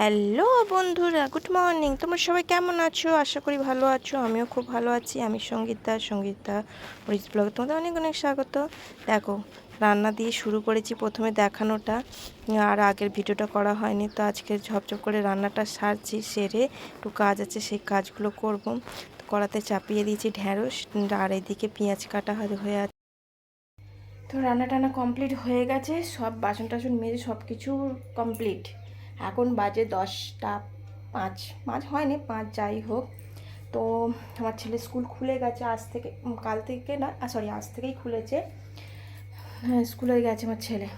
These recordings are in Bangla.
হ্যালো বন্ধুরা, গুড মর্নিং। তোমরা সবাই কেমন আছো? আশা করি ভালো আছো। আমিও খুব ভালো আছি। আমি সঙ্গীতা সঙ্গীতা অরিজ ব্লগ তোমাদের অনেক অনেক স্বাগত। দেখো, রান্না দিয়ে শুরু করেছি প্রথমে দেখানোটা। আর আগের ভিডিওটা করা হয়নি, তো আজকে ঝপঝপ করে রান্নাটা সারছি, সেরে একটু কাজ আছে, সেই কাজগুলো করব। তো কড়াতে চাপিয়ে দিয়েছি ঢ্যাঁড়স, আর এদিকে পেঁয়াজ কাটা হয়ে আছে। তো রান্না টান্না কমপ্লিট হয়ে গেছে। সব বাসন টাসন মেজে সব কিছু কমপ্লিট এখন বাজে দশটা পাঁচ পাঁচ হয়নি পাঁচ যাই হোক। তো আমার ছেলে স্কুল খুলে গেছে আজ থেকে কাল থেকে না সরি আজ থেকেই খুলেছে। হ্যাঁ, স্কুলে গেছে আমার ছেলে।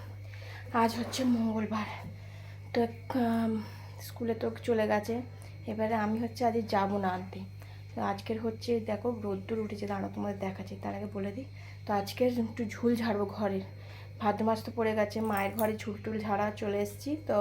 আজ হচ্ছে মঙ্গলবার। তো স্কুলে তো চলে গেছে। এবারে আমি হচ্ছে আজ যাব না আনতে। তো আজকের হচ্ছে দেখো রোদ্দুর উঠেছে দাঁড়াও তোমাদের দেখাচ্ছি তার আগে বলে দিই। তো আজকের একটু ঝুল ঝাড়বো ঘরের। ভাদ্র মাস তো পড়ে গেছে, মায়ের ঘরে ঝুল টুল ঝাড়া চলে এসেছি। তো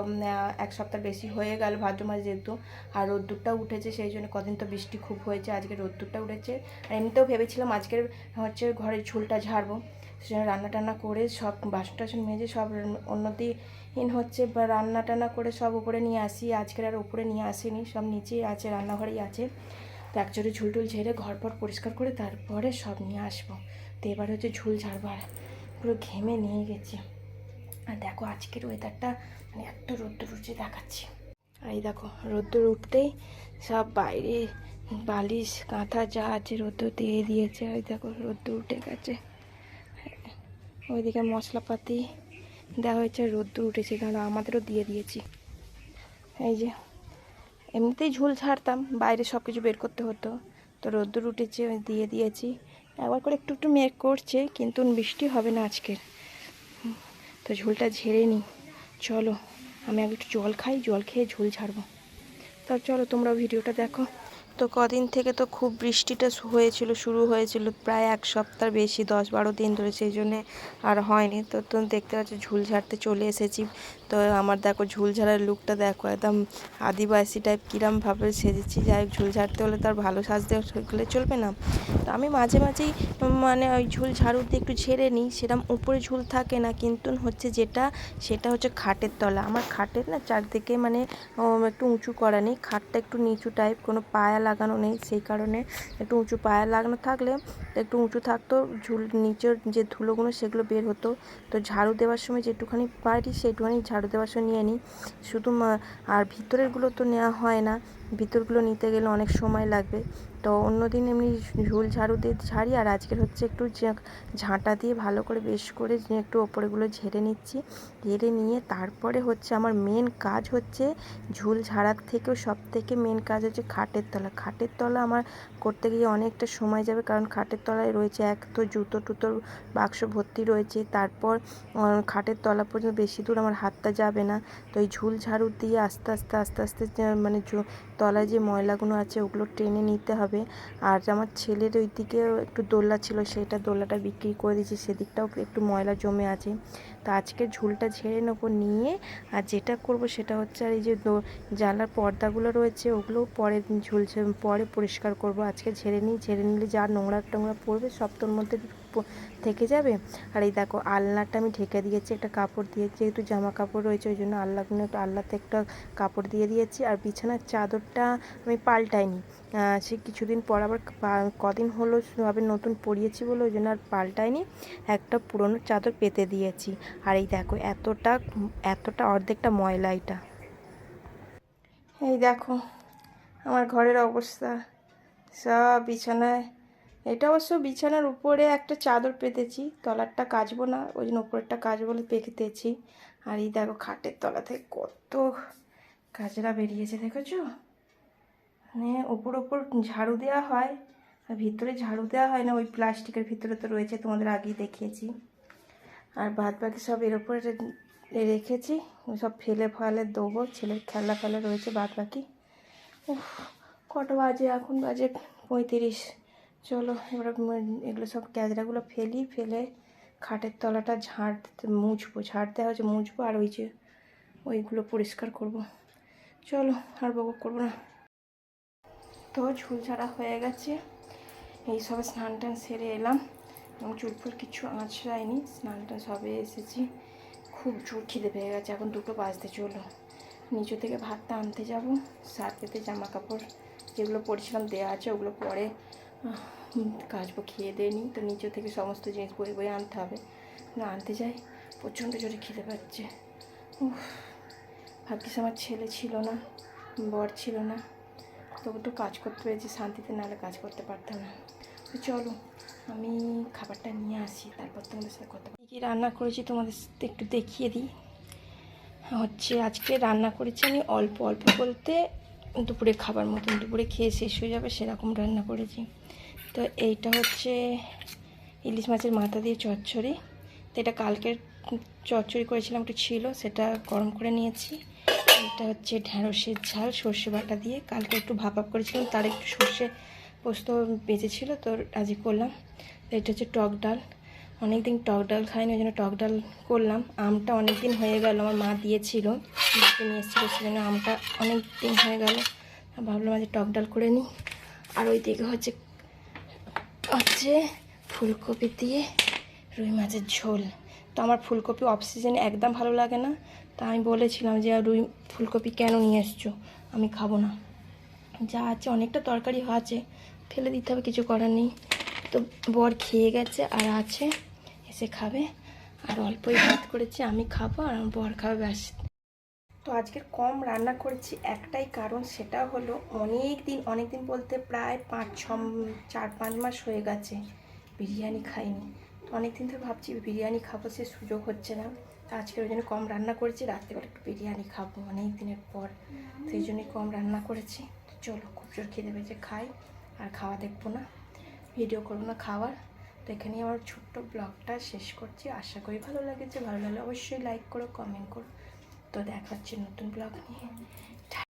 এক সপ্তাহ বেশি হয়ে গেল ভাদ্র মাস যেহেতু, আর রোদ্দুরটা উঠেছে, সেই জন্য কদিন তো বৃষ্টি খুব হয়েছে, আজকে রোদ্দুরটা উঠেছে। আর এমনিতেও ভেবেছিলাম আজকের, হচ্ছে ঘরের ঝুলটা ঝাড়বো। সেই জন্য রান্না টান্না করে সব বাসন টাসন মেজে সব অন্যদিন হচ্ছে বা রান্না টান্না করে সব উপরে নিয়ে আসি, আজকের আর উপরে নিয়ে আসিনি, সব নিচেই আছে, রান্নাঘরেই আছে। তো একচুয়ালি ঝুল টুল ঝেড়ে ঘর পর পরিষ্কার করে তারপরে সব নিয়ে আসব। তো এবার হচ্ছে ঝুল ঝাড়বো আর। পুরো ঘেমে নিয়ে গেছে। আর দেখো আজকের ওয়েদারটা মানে এত রোদ্দুর উঠছে দেখাচ্ছি। আর এই দেখো, রোদ্দুর উঠতেই সব বাইরে বালিশ কাঁথা যা আছে রোদ্দুর দিয়ে দিয়েছে। ওই দেখো, রোদ্দুর উঠে গেছে। ওইদিকে মশলাপাতি দেওয়া হয়েছে, রোদ্দুর উঠেছে, কারণ আমাদেরও দিয়ে দিয়েছি। এই যে, এমনিতেই ঝুল ছাড়তাম, বাইরে সব কিছু বের করতে হতো। তো রোদ্দুর উঠেছে, দিয়ে দিয়েছি। একবার করে একটু একটু মেঘ করছে, কিন্তু বৃষ্টি হবে না আজকের তো ঝোলটা ঝেড়ে নিই। চলো, আমি আগে একটু জল খাই, জল খেয়ে ঝোল ছাড়বো তো চলো তোমরা ভিডিওটা দেখো। তো কদিন থেকে তো খুব বৃষ্টিটা হয়েছিল, শুরু হয়েছিল প্রায় এক সপ্তাহ বেশি, দশ বারো দিন ধরে, সেই জন্যে আর হয়নি। তো তুমি দেখতে পাচ্ছ ঝুল ঝাড়তে চলে এসেছি। তো আমার দেখো ঝুল ঝাড়ার লুকটা দেখো, একদম আদিবাসী টাইপ কিরমভাবে সেজেছি। যাই হোক, ঝুল ঝাড়তে হলে তার ভালো সাজতে হলে চলবে না। তো আমি মাঝে মাঝেই মানে ওই ঝুল ঝাড়ু দিয়ে একটু ঝেড়ে নিই সেরকম উপরে ঝুল থাকে না, কিন্তু হচ্ছে যেটা, সেটা হচ্ছে খাটের তলা। আমার খাটের না চারদিকে মানে একটু উঁচু করা নেই, খাটটা একটু নিচু টাইপ কোনো পায়া লাগানো নেই, সেই কারণে একটু উঁচু পায়া লাগানো থাকলে একটু উঁচু থাকতো, ঝুল নিচের যে ধুলোগুলো সেগুলো বের হতো। তো ঝাড়ু দেওয়ার সময় যেটুখানি পারি সেইটুখানি ঝাড়ু দেওয়ার সময় নিয়ে নিই। শুধু আর ভিতরেরগুলো তো নেওয়া হয় না। ভিতরগুলো নিতে গেলে অনেক সময় লাগবে। তো অন্য দিন এমনি ঝুল ঝাড়ু দিয়ে ঝাড়ি, আর আজকের হচ্ছে একটু ঝাঁটা দিয়ে ভালো করে বেশ করে একটু ওপরেগুলো ঝেড়ে নিচ্ছি। ঝেড়ে নিয়ে তারপরে হচ্ছে আমার মেন কাজ হচ্ছে ঝুল ঝাড়ার থেকেও সব থেকে মেন কাজ হচ্ছে খাটের তলা। খাটের তলা আমার করতে গিয়ে অনেকটা সময় যাবে, কারণ খাটের তলায় রয়েছে এক তো জুতো টুতোর বাক্স ভর্তি রয়েছে, তারপর খাটের তলা পর্যন্ত বেশি দূর আমার হাতটা যাবে না। তো এই ঝুল ঝাড়ু দিয়ে আস্তে আস্তে আস্তে আস্তে মানে তলায় যে ময়লাগুলো আছে, ওগুলো টেনে নিতে হবে। আর আমার ছেলের ওই দিকে একটু দোল্লা ছিল, সেটা দোল্লাটা বিক্রি করে দিয়েছি, সেদিকটাও একটু ময়লা জমে আছে। তো আজকে ঝুলটা ঝেড়ে নেব, নিয়ে আর যেটা করব সেটা হচ্ছে আর এই যে জানলার পর্দাগুলো রয়েছে ওগুলো পরে ঝুলছে, পরে পরিষ্কার করব। আজকে ঝেড়ে নিই, ঝেড়ে নিলে যা নোংরা টোংরা পড়বে, সব তোর মধ্যে থেকে যাবে। আর এই দেখো, আলনাটা আমি ঢেকে দিয়েছি, একটা কাপড় দিয়ে যেহেতু জামা কাপড় রয়েছে, ওই জন্য আল্লাগুলো একটু আল্লাতে একটা কাপড় দিয়ে দিয়েছি। আর বিছানার চাদরটা আমি পাল্টাইনি। সে কিছুদিন পর আবার কদিন হলো আবার নতুন পরিয়েছি বলে, ওই জন্য আর পাল্টাইনি। একটা পুরনো চাদর পেতে দিয়েছি। আর এই দেখো, এতটা এতটা অর্ধেকটা ময়লা এটা। এই দেখো, আমার ঘরের অবস্থা। সব বিছানায় এটা অবশ্য বিছানার উপরে একটা চাদর পেতেছি, তলারটা কাচবো না, ওই জন্য উপরেরটা কাচবো বলে পেতেছি। আর এই দেখো খাটের তলা থেকে কত কাজরা বেরিয়েছে, দেখেছ? মানে ওপর ওপর ঝাড়ু দেওয়া হয়, আর ভিতরে ঝাড়ু দেওয়া হয় না, ওই প্লাস্টিকের ভিতরে তো রয়েছে, তোমাদের আগেই দেখিয়েছি। আর বাদ বাকি সব এর ওপরে রেখেছি, সব ফেলে ফালে দেবো, ছেলের খেলা ফেলা রয়েছে বাদ বাকি। উফ, কটা বাজে, এখন বাজে পঁয়ত্রিশ। চলো, এবার এগুলো সব ক্যাজরাগুলো ফেলি, ফেলে খাটের তলাটা ঝাড় মুছবো, ঝাড় দেওয়া হচ্ছে মুছবো, আর ওই যে ওইগুলো পরিষ্কার করব। চলো, আর বকো করব না। তো ঝুল ঝাড়া হয়ে গেছে, এই সবে স্নান টান সেরে এলাম, এবং চুল ফুল কিছু আঁচড়ায়নি স্নান টান সবে এসেছি। খুব জোর খিদে পেয়ে গেছে, এখন দুটো বাজতে চলো নিচু থেকে ভাতটা আনতে যাব সার পেতে জামা কাপড় যেগুলো পরেছিলাম দেওয়া আছে, ওগুলো পরে কাচবো খেয়ে দিয়ে নিই। তো নিচু থেকে সমস্ত জিনিস বয়ে বয়ে আনতে হবে। না, আনতে যাই। প্রচণ্ড জোরে খিদে পাচ্ছে। ভাগ্যিস আমার ছেলে ছিল না, বর ছিল না। তবু তো কাজ করতে পেরেছি, শান্তিতে নাহলে কাজ করতে পারতাম না। তো চলো, আমি খাবারটা নিয়ে আসি, তারপর তোমাদের সাথে কথা। কী কী রান্না করেছি তোমাদের একটু দেখিয়ে দিই। হচ্ছে, আজকে রান্না করেছি আমি অল্প অল্প বলতে দুপুরে খাবার মতন দুপুরে খেয়ে শেষ হয়ে যাবে, সেরকম রান্না করেছি। তো এইটা হচ্ছে ইলিশ মাছের মাথা দিয়ে চচ্চড়ি। তো এটা কালকের চচ্চড়ি করেছিলাম, একটু ছিল, সেটা গরম করে নিয়েছি। এটা হচ্ছে ঢ্যাঁড়সের ঝাল, সর্ষে বাটা দিয়ে। কালকে একটু ভাপ ভাপ করেছিলাম, তার একটু সর্ষে পোস্ত বেঁচেছিল, তো আজকে করলাম। এটা হচ্ছে টক ডাল। অনেক দিন টক ডাল খাইনি, ওই জন্য টক ডাল করলাম। আমটা অনেক দিন হয়ে গেল, আমার মা দিয়েছিল। নিয়ে এসেছিল সেজন্য আমটা অনেক দিন হয়ে গেল। ভাবলাম আজ টক ডাল করে নিই। আর ওই দিকে হচ্ছে হচ্ছে ফুলকপি দিয়ে রুই মাছের ঝোল। তো আমার ফুলকপি অফ সিজনে একদম ভালো লাগে না। তা আমি বলেছিলাম যে রুই ফুলকপি কেন নিয়ে এসছো? আমি খাব না। যা আছে, অনেকটা তরকারি আছে ফেলে দিতে হবে, কিছু করার নেই। তো বর খেয়ে গেছে আর আছে, এসে খাবে। আর অল্পই ভাত করেছি, আমি খাব আর আমার বর খাবে, ব্যাস। তো আজকের কম রান্না করেছি, একটাই কারণ সেটা হলো অনেক দিন অনেক দিন বলতে প্রায় পাঁচ, ছ, চার, পাঁচ মাস হয়ে গেছে বিরিয়ানি খাইনি। তো অনেক দিন ধরে ভাবছি বিরিয়ানি খাব, সে সুযোগ হচ্ছে না। তো আজকের ওই জন্য কম রান্না করেছি, রাত্রেবেলা একটু বিরিয়ানি খাব অনেক দিনের পর। তো সেই জন্যই কম রান্না করেছি। চলো খুব জোর খেতে পেয়েছে, খাই। আর খাওয়া দেখব না। ভিডিও করব না খাওয়ার। তো এখানেই আমার ছোট্ট ব্লগটা শেষ করছি। আশা করি ভালো লাগেছে। ভালো লাগলে অবশ্যই লাইক করো কমেন্ট করো। তো দেখা হচ্ছে নতুন ব্লগ নিয়ে।